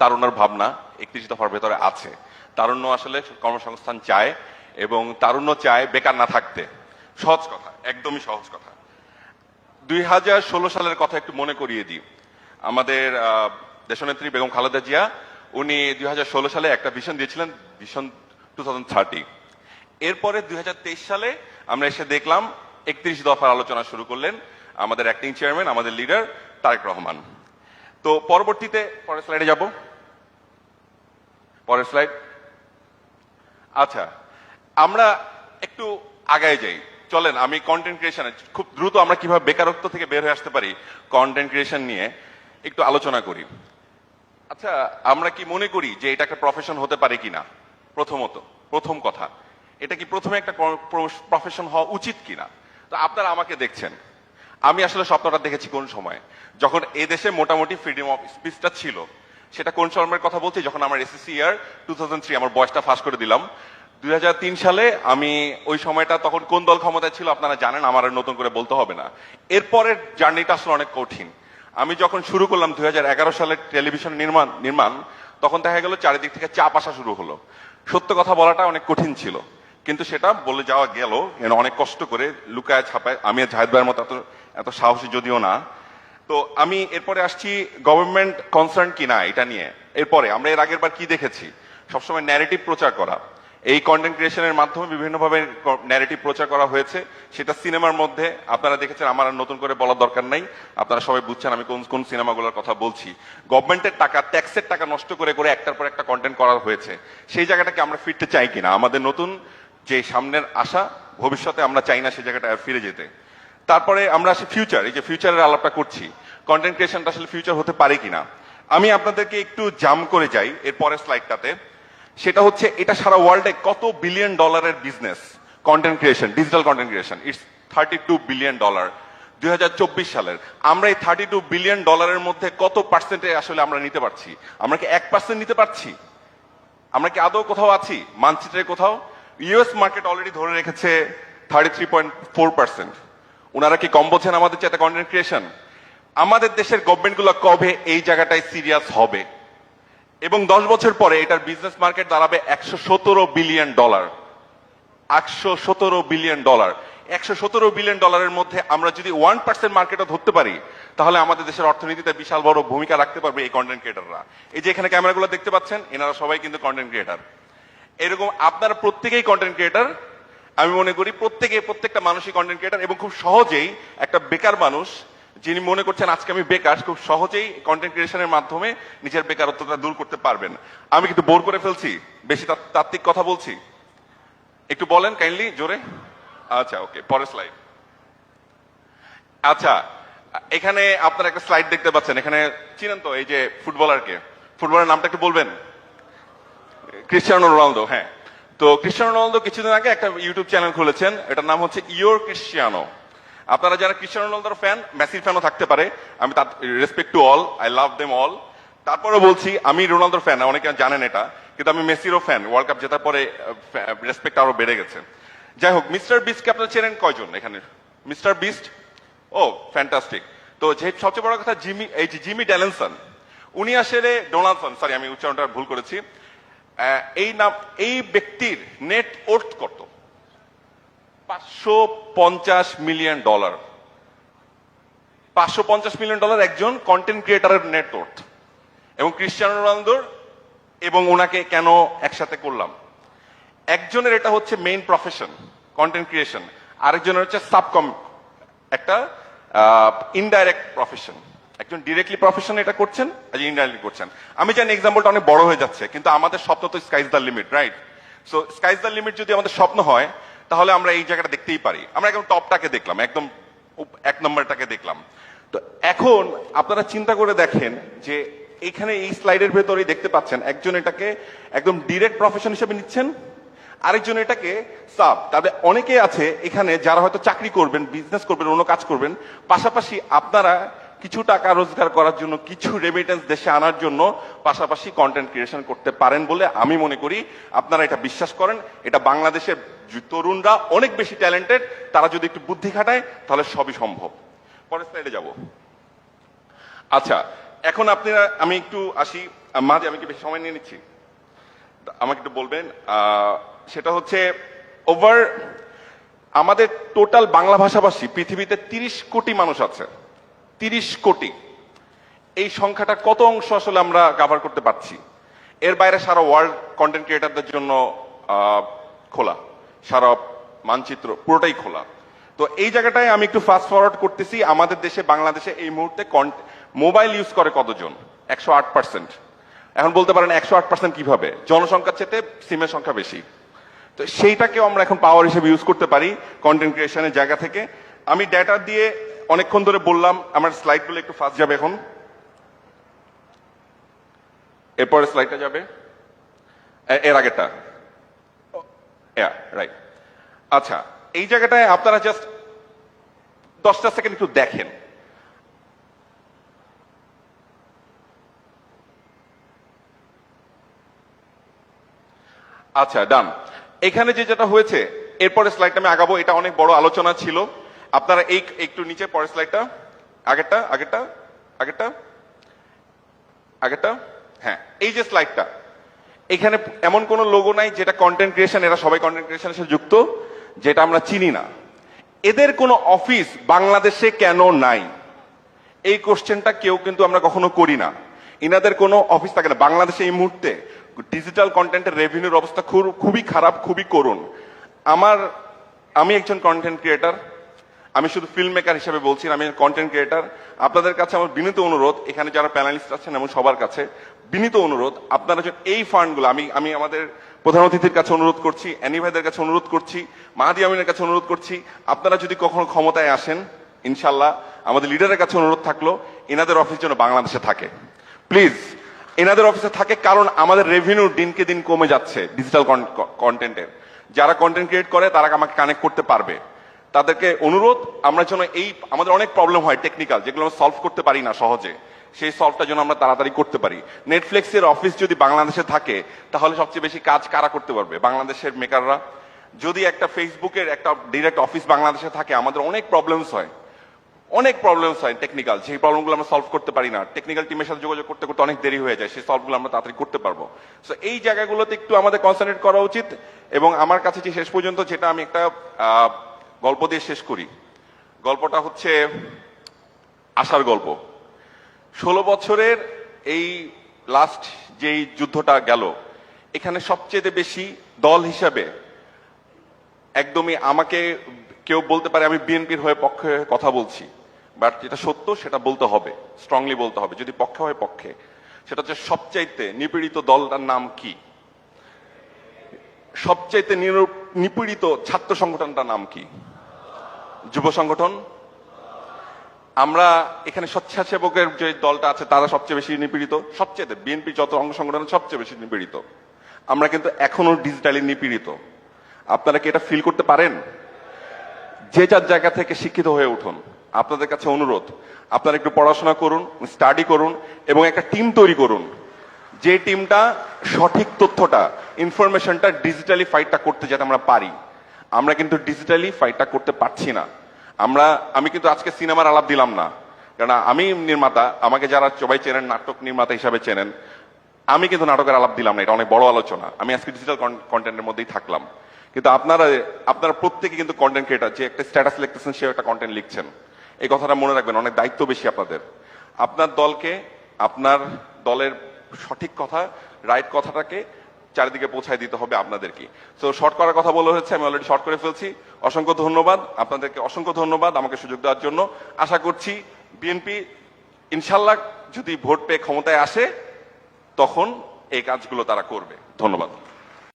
তারুণ্যর ভাবনা একত্রিশ দফার ভেতরে আছে। তারুণ্য আসলে কর্মসংস্থান চায় এবং তারুণ্য চায় বেকার না থাকতে। সহজ কথা, একদমই সহজ কথা। দুই হাজার ষোলো সালের কথা একটু মনে করিয়ে দিই। আমাদের দেশনেত্রী বেগম খালেদা জিয়া, উনি দুই হাজার ষোলো সালে একটা ভিশন দিয়েছিলেন, ভিশন টু থাউজেন্ড থার্টি এরপরে দুই হাজার তেইশ সালে আমরা এসে দেখলাম, একত্রিশ দফার আলোচনা শুরু করলেন আমাদের অ্যাক্টিং চেয়ারম্যান আমাদের লিডার তারেক রহমান। তো পরবর্তীতে, পরের স্লাইডে যাব। পরের স্লাইড আচ্ছা আমরা একটু আগায় যাই। চলেন, আমি কন্টেন্ট ক্রিয়েশনে খুব দ্রুত আমরা কীভাবে বেকারত্ব থেকে বের হয়ে আসতে পারি কন্টেন্ট ক্রিয়েশন নিয়ে একটু আলোচনা করি। আচ্ছা আমরা কি মনে করি যে এটা একটা প্রফেশন হতে পারে কিনা? প্রথমত, প্রথম কথা, এটা কি প্রথমে একটা প্রফেশন হওয়া উচিত কিনা? তো আপনারা আমাকে দেখছেন। আমি আসলে স্বপ্নটা দেখেছি কোন সময়? যখন এদেশে মোটামুটি ফ্রিডম অফ স্পিচটা ছিল সেটা কোন সময়ের কথা বলছি? যখন আমার এসএসসি ইয়ার টু আমার বয়সটা ফাঁস করে দিলাম। দুই সালে আমি ওই সময়টা তখন কোন দল ক্ষমতায় ছিল আপনারা জানেন, আমার নতুন করে বলতে হবে না। এরপরের জার্নিটা আসলে অনেক কঠিন। আমি যখন শুরু করলাম দুই সালের টেলিভিশন নির্মাণ নির্মাণ, তখন দেখা গেল চারিদিক থেকে চাপ আসা শুরু হলো। সত্য কথা বলাটা অনেক কঠিন ছিল। কিন্তু সেটা বলে যাওয়া গেল অনেক কষ্ট করে লুকায়, ছাপায়, আমি জাহেদ ভাইয়ের মতো এত এত সাহসী যদিও না। তো আমি এরপরে আসছি গভর্নমেন্ট কনসার্ন কিনা এটা নিয়ে। এরপরে, আমরা এর আগের বার কি দেখেছি? সবসময় ন্যারেটিভ প্রচার করা। এই কন্টেন্ট ক্রিয়েশনের মাধ্যমে বিভিন্নভাবে ন্যারেটিভ প্রচার করা হয়েছে। সেটা সিনেমার মধ্যে। আপনারা দেখেছেন, আমার আর নতুন করে বলার দরকার নাই। আপনারা সবাই বুঝছেন আমি কোন কোন সিনেমাগুলোর কথা বলছি। গভর্নমেন্টের টাকা ট্যাক্সের টাকা নষ্ট করে করে একটার পর একটা কন্টেন্ট করা হয়েছে। সেই জায়গাটাকে আমরা ফিরতে চাই কিনা? আমাদের নতুন যে সামনের আশা, ভবিষ্যতে আমরা চাই না সেই জায়গাটা ফিরে যেতে। তারপরে আমরা আসি ফিউচার এই যে ফিউচারের আলাপটা করছি। কন্টেন্ট ক্রিয়েশনটা আসলে ফিউচার হতে পারে কিনা। আমি আপনাদেরকে একটু জাম করে যাই এর পরের স্লাইডটাতে সেটা হচ্ছে, এটা সারা ওয়ার্ল্ডে কত বিলিয়ন ডলারের business content creation digital content creation it's thirty two billion dollar দুই হাজার চব্বিশ সালের। আমরা এই থার্টি টু বিলিয়ন ডলারের মধ্যে কত পার্সেন্টে আসলে আমরা নিতে পারছি? আমরা কি এক পার্সেন্ট নিতে পারছি? আমরা কি আদৌ কোথাও আছি? মানচিত্রে কোথাও? ইউএস মার্কেট অলরেডি ধরে রেখেছে thirty three point four percent ওনারা কি কম বোঝেন আমাদের চেয়ে কন্টেন্ট ক্রিয়েশন আমাদের দেশের গভর্নমেন্টগুলো কবে এই জায়গাটায় সিরিয়াস হবে? এবং দশ বছর পরে এটার বিজনেস মার্কেট দাঁড়াবে একশো সতেরো বিলিয়ন ডলার একশো সতেরো বিলিয়ন ডলার একশো সতেরো বিলিয়ন ডলারের মধ্যে আমরা যদি ওয়ান পার্সেন্ট মার্কেটও ধরতে পারি, তাহলে আমাদের দেশের অর্থনীতিতে বিশাল বড় ভূমিকা রাখতে পারবে এই কন্টেন্ট ক্রিয়েটাররা এই যে এখানে ক্যামেরাগুলো দেখতে পাচ্ছেন, এনারা সবাই কিন্তু কন্টেন্ট ক্রিয়েটার এরকম আপনারা প্রত্যেকেই কন্টেন্ট ক্রিয়েটার আমি মনে করি প্রত্যেকে, প্রত্যেকটা মানুষই কন্টেন্ট ক্রিয়েটার এবং খুব সহজেই একটা বেকার মানুষ যিনি মনে করছেন, আজকে আমি বেকার, খুব সহজেই কন্টেন্ট ক্রিয়েশনের মাধ্যমে নিজের বেকারত্বটা দূর করতে পারবেন। আমি কিন্তু বোর করে ফেলছি, বেশি তাত- তাত্ত্বিক কথা বলছি। একটু বলেন কাইন্ডলি জোরে। আচ্ছা ওকে পরের স্লাইড আচ্ছা এখানে আপনারা একটা স্লাইড দেখতে পাচ্ছেন। এখানে চিনেন তো, এই যে ফুটবলারকে ফুটবলের নামটা একটু বলবেন? ক্রিস্টিয়ানো রোনালদো হ্যাঁ। তো ক্রিস্টিয়ানো রোনালদো কিছুদিন আগে একটা ইউটিউব চ্যানেল খুলেছেন, এটার নাম হচ্ছে ইয়োর ক্রিস্টিয়ানো আপনারা যারা ক্রিস্টিয়ানো রোনালদোর ফ্যান মেসির ফ্যানও থাকতে পারে, আমি তার respect to all I love them all তারপরে বলছি, আমি রোনালদোর ফ্যান অনেকে জানেন এটা, কিন্তু আমি মেসিরও ফ্যান ওয়ার্ল্ড কাপ জেতার পরে রেসপেক্ট আরও বেড়ে গেছে। যাই হোক মিস্টার বিস্টকে আপনারা চেনেন কয়জন এখানে? মিস্টার বিস্ট ও ফ্যান্টাস্টিক তো যে সবচেয়ে বড় কথা জিমি এই জিমি ড্যালেনসন উনি আসলে ডোনালসন সরি আমি উচ্চারণটা ভুল করেছি। এই নাম, এই ব্যক্তির নেট ওর্থ কত? পাঁচশো পঞ্চাশ মিলিয়ন ডলার পাঁচশো পঞ্চাশ মিলিয়ন ডলার একজন কন্টেন্ট ক্রিয়েটারের নেট ওর্থ এবং ক্রিস্টিয়ানো রোনালদোর এবং ওনাকে কেন একসাথে করলাম? একজনের এটা হচ্ছে মেইন প্রফেশন কন্টেন্ট ক্রিয়েশন আরেকজনের হচ্ছে সাবকম একটা ইনডাইরেক্ট প্রফেশন একজন ডিরেক্টলি প্রফেশন এটা করছেন, আর ইনডাইরেক্টলি করছেন। আমি জানি এক্সাম্পলটা অনেক বড় হয়ে যাচ্ছে, কিন্তু আমাদের স্বপ্ন তো sky's the limit right so sky's the limit যদি আমাদের স্বপ্ন হয়, তাহলে আমরা এই জায়গাটা দেখতেই পারি। আমরা একদম টপটাকে দেখলাম, একদম এক নম্বরটাকে দেখলাম। তো এখন আপনারা চিন্তা করে দেখেন যে এখানে এই স্লাইডের ভেতরেই দেখতে পাচ্ছেন, একজন এটাকে একদম ডিরেক্ট প্রফেশন হিসেবে নিচ্ছেন, আরেকজন এটাকে সাব তাদের অনেকে আছে এখানে যারা হয়তো চাকরি করবেন বিজনেস করবেন, অন্য কাজ করবেন, পাশাপাশি আপনারা কিছু টাকা রোজগার করার জন্য, কিছু রেমিটেন্স দেশে আনার জন্য পাশাপাশি কন্টেন্ট ক্রিয়েশন করতে পারেন বলে আমি মনে করি। আপনারা এটা বিশ্বাস করেন, এটা বাংলাদেশের তরুণরা অনেক বেশি ট্যালেন্টেড তারা যদি একটু বুদ্ধি খাটায়, তাহলে সবই সম্ভব। পরের স্লাইডে যাব। আচ্ছা এখন আপনারা, আমি একটু আসি, মাঝে আমি কি বেশি সময় নিয়ে নিচ্ছি। আমাকে একটু বলবেন সেটা হচ্ছে ওভার আমাদের টোটাল বাংলা ভাষাভাষী পৃথিবীতে তিরিশ কোটি মানুষ আছে। তিরিশ কোটি। এই সংখ্যাটা কত অংশ আসলে আমরা কাভার করতে পারছি? এর বাইরে সারা ওয়ার্ল্ড কন্টেন্ট ক্রিয়েটারদের জন্য খোলা। সারা মানচিত্র পুরোটাই খোলা। তো এই জায়গাটায় আমি একটু ফাস্ট ফরওয়ার্ড করতেছি, আমাদের দেশে, বাংলাদেশে এই মুহূর্তে মোবাইল ইউজ করে কতজন? একশো আট পার্সেন্ট এখন বলতে পারেন একশো আট পার্সেন্ট কীভাবে? জনসংখ্যার চেয়ে সিমের সংখ্যা বেশি। তো সেইটাকেও আমরা এখন পাওয়ার হিসেবে ইউজ করতে পারি কন্টেন্ট ক্রিয়েশনের জায়গা থেকে। আমি ডেটা দিয়ে অনেকক্ষণ ধরে বললাম, আমার স্লাইডগুলো একটু ফাস্ট যাবে এখন। এরপরে স্লাইডটা যাবে। এর আগেটা রাইট আচ্ছা এই জায়গাটায় আপনারা জাস্ট দশটা সেকেন্ড একটু দেখেন। আচ্ছা ডান এখানে যে যেটা হয়েছে এরপরে স্লাইডটা আমি আগাবো, এটা অনেক বড় আলোচনা ছিল। আপনারা এই একটু নিচে পরের স্লাইডটা আগেরটা আগেরটা আগেরটা আগেরটা হ্যাঁ এই যে স্লাইডটা এখানে এমন কোন লোগো নাই যেটা কন্টেন্ট ক্রিয়েশন এরা সবাই কন্টেন্ট ক্রিয়েশনের সাথে যুক্ত, যেটা আমরা চিনি না। এদের কোনো অফিস বাংলাদেশে কেন নাই? এই কোশ্চেনটা কেউ কিন্তু আমরা কখনো করি না। ইনাদের কোনো অফিস থাকে না। বাংলাদেশে এই মুহূর্তে ডিজিটাল কন্টেন্টের রেভিনিউর অবস্থা খুব- খুবই খারাপ, খুবই করুন আমার, আমি একজন কন্টেন্ট ক্রিয়েটার আমি শুধু ফিল্ম মেকার হিসেবে বলছি আমি কন্টেন্ট ক্রিয়েটার আপনাদের কাছে আমার বিনীত অনুরোধ, এখানে যারা প্যানালিস্ট আছেন এবং সবার কাছে বিনীত অনুরোধ, আপনারা এই ফান্ডগুলো আমি আমি আমাদের প্রধান অতিথির কাছে অনুরোধ করছি, অ্যানি ভাইদের কাছে অনুরোধ করছি, মাহাদি আমিনের কাছে অনুরোধ করছি, আপনারা যদি কখনো ক্ষমতায় আসেন ইনশাল্লাহ আমাদের লিডারের কাছে অনুরোধ থাকল, এনাদের অফিস যেন বাংলাদেশে থাকে। প্লিজ এনাদের অফিসে থাকে কারণ আমাদের রেভিনিউ দিনকে দিন কমে যাচ্ছে ডিজিটাল কন্টেন্টের যারা কন্টেন্ট ক্রিয়েট করে, তারা আমাকে কানেক্ট করতে পারবে। তাদেরকে অনুরোধ, আমরা যেন এই, আমাদের অনেক প্রবলেম হয় টেকনিক্যাল যেগুলো আমরা সলভ করতে পারি না সহজে। সেই সলভটা যেন আমরা তাড়াতাড়ি করতে পারি। নেটফ্লিক্সের অফিস যদি বাংলাদেশে থাকে, তাহলে সবচেয়ে বেশি কাজ কারা করতে পারবে? বাংলাদেশের মেকাররা যদি একটা ফেসবুকের একটা ডিরেক্ট অফিস বাংলাদেশে থাকে, আমাদের অনেক প্রবলেমস হয়। অনেক প্রবলেমস হয় টেকনিক্যাল সেই প্রবলেমগুলো আমরা সলভ করতে পারি না। টেকনিক্যাল টিমের সাথে যোগাযোগ করতে করতে অনেক দেরি হয়ে যায়, সেই সলভগুলো আমরা তাড়াতাড়ি করতে পারব। সো এই জায়গাগুলোতে একটু আমাদের কনসেন্ট্রেট করা উচিত। এবং আমার কাছে যে শেষ পর্যন্ত যেটা আমি একটা গল্প দিয়ে শেষ করি। গল্পটা হচ্ছে আশার গল্প। ষোলো বছরের এই লাস্ট যেই যুদ্ধটা গেল, এখানে সবচেয়ে বেশি দল হিসাবে একদমই আমাকে কেউ বলতে পারে আমি বিএনপির হয়ে পক্ষে কথা বলছি। বাট যেটা সত্য সেটা বলতে হবে স্ট্রংলি বলতে হবে। যদি পক্ষে হয় পক্ষে। সেটা হচ্ছে সবচাইতে নিপীড়িত দলটার নাম কি? সবচাইতে নিপীড়িত ছাত্র সংগঠনটার নাম কি? যুব সংগঠন। আমরা এখানে স্বেচ্ছাসেবকের যে দলটা আছে, তারা সবচেয়ে বেশি নিপীড়িত। সবচেয়ে বিএনপি যত অঙ্গ সংগঠন সবচেয়ে বেশি নিপীড়িত। আমরা কিন্তু এখনও ডিজিটালি নিপীড়িত। আপনারা কি এটা ফিল করতে পারেন? যে যার জায়গা থেকে শিক্ষিত হয়ে উঠুন, আপনাদের কাছে অনুরোধ, আপনারা একটু পড়াশোনা করুন স্টাডি করুন এবং একটা টিম তৈরি করুন। যে টিমটা সঠিক তথ্যটা ইনফরমেশনটা ডিজিটালি ফাইটটা করতে যাতে আমরা পারি। আমরা কিন্তু ডিজিটালি ফাইটটা করতে পারছি না। আমরা, আমি কিন্তু আজকে সিনেমার আলাপ দিলাম না। কারণ আমি নির্মাতা, আমাকে যারা সবাই চেনেন, নাটক নির্মাতা হিসাবে চেনেন, আমি কিন্তু নাটকের আলাপ দিলাম না, এটা অনেক বড় আলোচনা। আমি আজকে ডিজিটাল কন্টেন্টের মধ্যেই থাকলাম। কিন্তু আপনারা আপনারা প্রত্যেকে কিন্তু কন্টেন্ট ক্রিয়েটার যে একটা স্ট্যাটাস লিখতেছেন সে একটা কন্টেন্ট লিখছেন। এই কথাটা মনে রাখবেন, অনেক দায়িত্ব বেশি আপনাদের। আপনার দলকে, আপনার দলের সঠিক কথা রাইট কথাটাকে চারিদিকে পৌঁছায় দিতে হবে আপনাদেরকে। তো শর্ট করার কথা বলা হয়েছে, আমি অলরেডি শর্ট করে ফেলছি। অসংখ্য ধন্যবাদ। আপনাদেরকে অসংখ্য ধন্যবাদ আমাকে সুযোগ দেওয়ার জন্য। আশা করছি বিএনপি ইনশাল্লাহ যদি ভোট পেয়ে ক্ষমতায় আসে, তখন এই কাজগুলো তারা করবে। ধন্যবাদ।